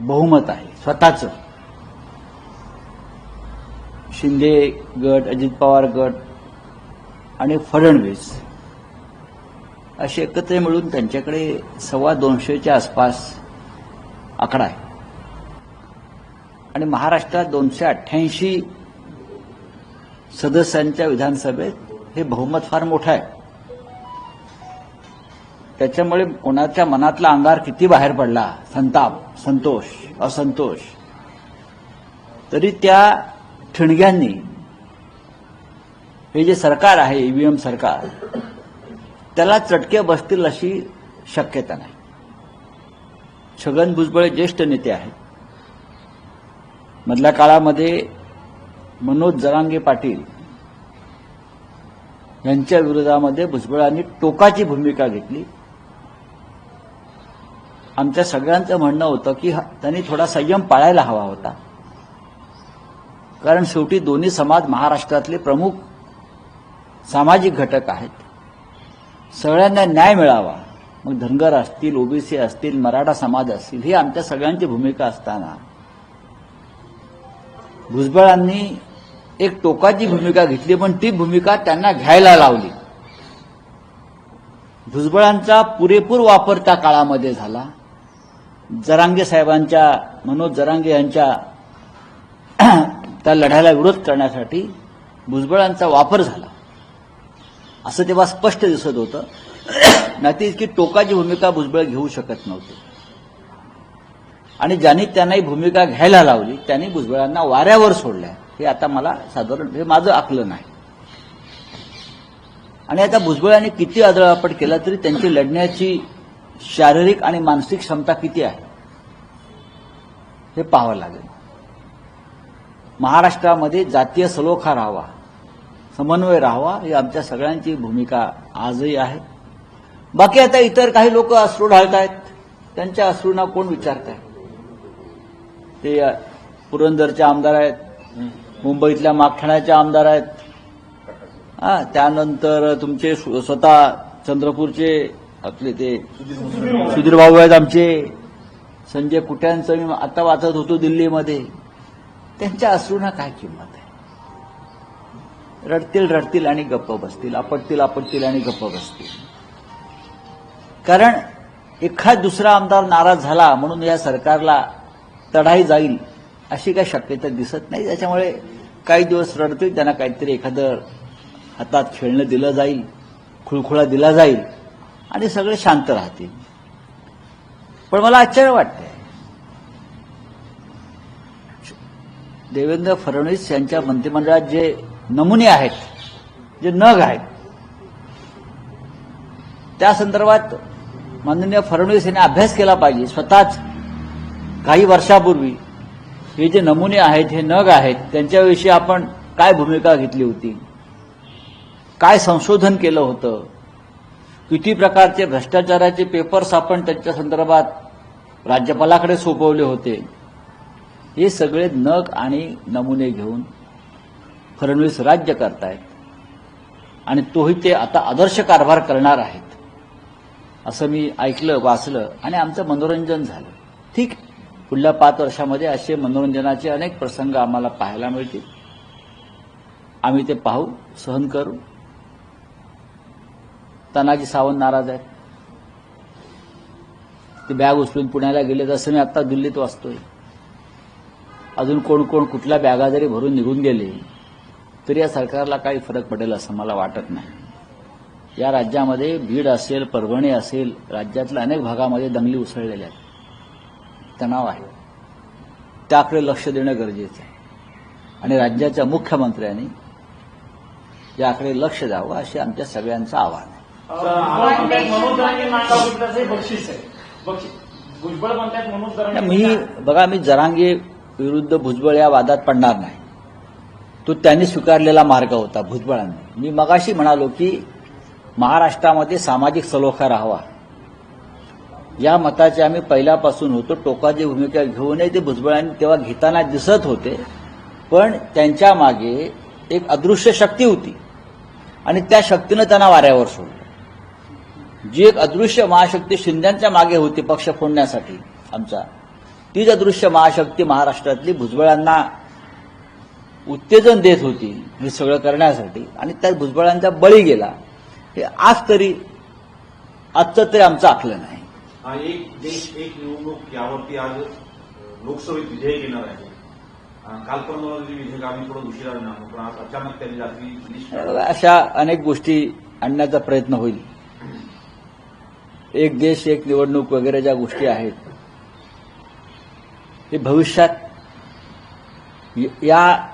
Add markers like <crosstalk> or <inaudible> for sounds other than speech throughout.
बहुमत आहे स्वतःच. शिंदे गट अजित पवार गट आणि फडणवीस असे एकत्र मिळून त्यांच्याकडे सव्वा दोनशेच्या आसपास आकडा आहे. आणि महाराष्ट्रात दोनशे अठ्ठ्याऐंशी सदस्यांच्या विधानसभेत हे बहुमत फार मोठं आहे. त्याच्यामुळे कोणाच्या मनातला अंगार किती बाहेर पडला? संताप संतोष असंतोष. तरी त्या ठिणग्यांनी हे जे सरकार आहे ईव्हीएम सरकार त्याला चटके बसतील अशी शक्यता नाही. छगन भुजबळ ज्येष्ठ नेते आहेत. मधल्या काळामध्ये मनोज जरांगे पाटील यांच्या विरोधामध्ये भुजबळांनी टोकाची भूमिका घेतली. आमच्या सगळ्यांचं म्हणणं होतं की त्यांनी थोडा संयम पाळायला हवा होता. कारण शेवटी दोन्ही समाज महाराष्ट्रातले प्रमुख सामाजिक घटक आहेत. सगळ्यांना न्याय मिळावा. मग धनगर असतील ओबीसी असतील मराठा समाज असतील ही आमच्या सगळ्यांची भूमिका असताना भुजबळांनी एक टोकाची भूमिका घेतली पण ती भूमिका त्यांना घ्यायला लावली. भुजबळांचा पुरेपूर वापर त्या काळामध्ये झाला. जरांगे साहेबांच्या मनोज जरांगे यांच्या <clears throat> त्या लढ्याला विरोध करण्यासाठी भुजबळांचा वापर झाला. असं तेव्हा स्पष्ट दिसत होतं. <clears throat> नाही इतकी टोकाची भूमिका भुजबळ घेऊ शकत नव्हते. आणि ज्यांनी त्यांना ही भूमिका घ्यायला लावली त्यांनी भुजबळांना वाऱ्यावर सोडल्या. हे आता मला साधारण हे माझं आकलं नाही आणि आता भुजबळांनी किती आदळापट केला तरी त्यांची लढण्याची शारीरिक आणि मानसिक क्षमता किती आहे? हे पाहावं लागेल. महाराष्ट्रामध्ये जातीय सलोखा राहावा समन्वय राहावा ही आमच्या सगळ्यांची भूमिका आजही आहे. बाकी आता इतर काही लोक अश्रू ढाळतायत त्यांच्या अश्रूंना कोण विचारत आहे ते पुरंदरचे आमदार आहेत मुंबईतल्या मागठाण्याचे आमदार आहेत. हा त्यानंतर तुमचे स्वतः चंद्रपूरचे आपले ते सुधीर भाऊ आहेत आमचे. संजय कुट्यांचं मी आता वाचत होतो दिल्लीमध्ये. त्यांच्या असूना काय किंमत आहे? रडतील रडतील आणि गप्प बसतील आपटतील आपटतील आणि गप्प बसतील. कारण एखाद दुसरा आमदार नाराज झाला म्हणून या सरकारला तढाई जाईल अशी काही शक्यता दिसत नाही. त्याच्यामुळे काही दिवस रडतील त्यांना काहीतरी एखादं हातात खेळणं दिलं जाईल खुळखुळा दिला जाईल. आणि सगळे शांत राहतील. पण मला आश्चर्य वाटतंय. देवेंद्र फडणवीस यांच्या मंत्रिमंडळात जे नमुने आहेत जे नग आहेत त्या संदर्भात माननीय फडणवीस यांनी अभ्यास केला पाहिजे. स्वतःच काही वर्षापूर्वी हे जे नमुने आहेत हे नग आहेत त्यांच्याविषयी आपण काय भूमिका घेतली होती? काय संशोधन केलं होतं? किती प्रकारचे भ्रष्टाचाराचे पेपर्स आपण त्यांच्या संदर्भात राज्यपालाकडे सोपवले होते. हे सगळे नग आणि नमुने घेऊन फडणवीस राज्य करतायत. आणि तोही ते आता आदर्श कारभार करणार आहेत. असं मी ऐकलं वाचलं आणि आमचं मनोरंजन झालं. ठीक पुढल्या पाच वर्षामध्ये असे मनोरंजनाचे अनेक प्रसंग आम्हाला पाहायला मिळतील. आम्ही ते पाहू सहन करू. तानाजी सावंत नाराज आहेत. ते बॅग उचलून पुण्याला गेले तसं मी आता दिल्लीत वाचतोय. अजून कोण कोण कुठल्या बॅगा जरी भरून निघून गेले तरी या सरकारला काही फरक पडेल असं मला वाटत नाही. या राज्यामध्ये बीड असेल परभणी असेल राज्यातल्या अनेक भागामध्ये दंगली उसळलेल्या आहेत. तणाव आहे. त्याकडे लक्ष देणं गरजेचं आहे. आणि राज्याच्या मुख्यमंत्र्यांनी याकडे लक्ष द्यावं असे आमच्या सगळ्यांचं आव्हान आहे. भुजबळ म्हणतात मनोज जरांगे नाका विकल्याचं हे बक्षीस आहे. बक्षीस भुजबळ म्हणतात मनोज जरांगे मी बघा मी जरांगे विरुद्ध भुजबळ या वादात पडणार नाही. तो त्यांनी स्वीकारलेला मार्ग होता भुजबळांनी. मी मगाशी म्हणालो की महाराष्ट्रामध्ये सामाजिक सलोखा राहावा. या मताचे आम्ही पहिल्यापासून होतो टोकाची भूमिका घेऊनही ते भुजबळांनी तेव्हा घेताना दिसत होते पण त्यांच्या मागे एक अदृश्य शक्ती होती. आणि त्या शक्तीनं त्यांना वाऱ्यावर सोडलं. जी एक अदृश्य महाशक्ती शिंद्यांच्या मागे होती पक्ष फोडण्यासाठी आमचा तीच अदृश्य महाशक्ती महाराष्ट्रातली भुजबळांना उत्तेजन देत होती हे सगळं करण्यासाठी. आणि त्या भुजबळांचा बळी गेला. हे आज तरी आजचं तरी आमचं आखलं नाही एक देश एक निवडणूक यावरती आज लोकसभेत विधेयक येणार आहे. काल विधेयक आम्ही थोडं उशिरा पण आज अचानक त्यांनी रात्री. अशा अनेक गोष्टी आणण्याचा प्रयत्न होईल. एक देश एक निवडणूक वगैरे ज्या गोष्टी आहेत हे भविष्यात या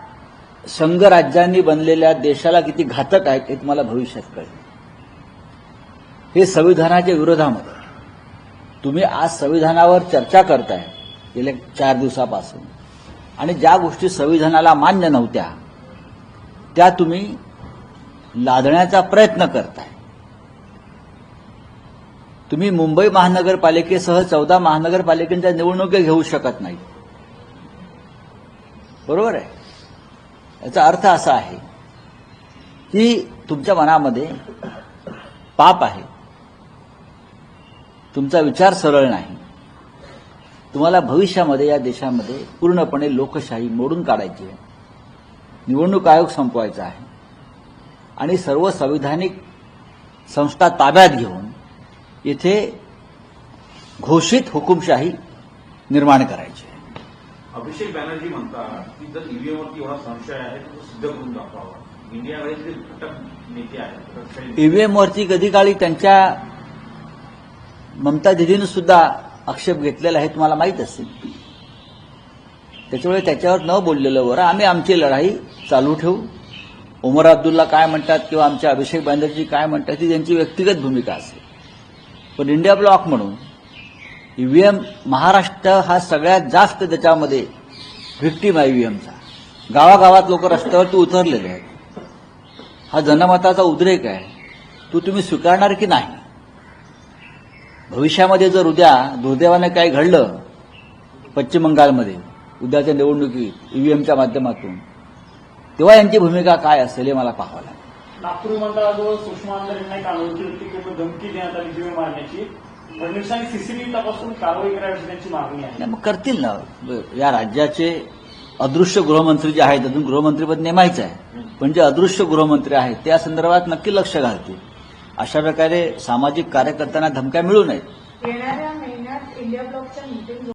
संघराज्यांनी बनलेल्या देशाला किती घातक आहेत हे तुम्हाला भविष्यात कळेल. हे संविधानाच्या विरोधामध्ये. तुम्ही आज संविधानावर चर्चा करताय गेल्या चार दिवसापासून. आणि ज्या गोष्टी संविधानाला मान्य नव्हत्या त्या तुम्ही लादण्याचा प्रयत्न करताय. तुम्ही मुंबई महानगरपालिकेसह चौदा महानगरपालिकेच्या निवडणुका घेऊ शकत नाही. बरोबर आहे? याचा अर्थ असा आहे की तुमच्या मनामध्ये पाप आहे. तुमचा विचार सरळ नाही. तुम्हाला भविष्यामध्ये या देशामध्ये पूर्णपणे लोकशाही मोडून काढायची आहे. निवडणूक आयोग संपवायचा आहे. आणि सर्व संविधानिक संस्था ताब्यात घेऊन इथे घोषित हुकुमशाही निर्माण करायची अभिषेक बॅनर्जी म्हणतात की जर ईव्हीएमवरती एवढा संशय आहे तर तो सिद्ध करून दाखवावा. इंडिया आघाडीतले घटक नेते आहेत ईव्हीएमवरती कधी काळी त्यांच्या ममता दिदीनं सुद्धा आक्षेप घेतलेला आहे तुम्हाला माहीत असेल. त्याच्यामुळे त्याच्यावर न बोललेलं बरं आम्ही आमची लढाई चालू ठेवू. उमर अब्दुल्ला काय म्हणतात किंवा आमच्या अभिषेक बॅनर्जी काय म्हणतात ती त्यांची व्यक्तिगत भूमिका असेल. पण इंडिया ब्लॉक म्हणून ईव्हीएम महाराष्ट्र हा सगळ्यात जास्त त्याच्यामध्ये व्हिक्टीम आहे ईव्हीएमचा गावागावात लोक रस्त्यावरती उतरलेले आहेत. हा जनमताचा उद्रेक आहे. तो तुम्ही स्वीकारणार की नाही? भविष्यामध्ये जर उद्या दुर्दैवाने काही घडलं पश्चिम बंगालमध्ये उद्याच्या निवडणुकीत ईव्हीएमच्या माध्यमातून तेव्हा यांची भूमिका काय असेल हे मला पाहावं लागेल. नागपूर विमानतळाजवळ सुषमा यांना एक अनोळखी व्यक्तीकडून धमकी देण्यात आली जीवे मारण्याची. फडणवीसांनी सीसीटीव्ही तपासून कारवाई करावी त्यांची मागणी आहे. मग करतील ना. या राज्याचे अदृश्य गृहमंत्री जे आहेत अजून गृहमंत्रीपद नेमायचं आहे. पण जे अदृश्य गृहमंत्री आहेत त्या संदर्भात नक्की लक्ष घालतील. अशा प्रकारे सामाजिक कार्यकर्त्यांना धमक्या मिळू नयेत.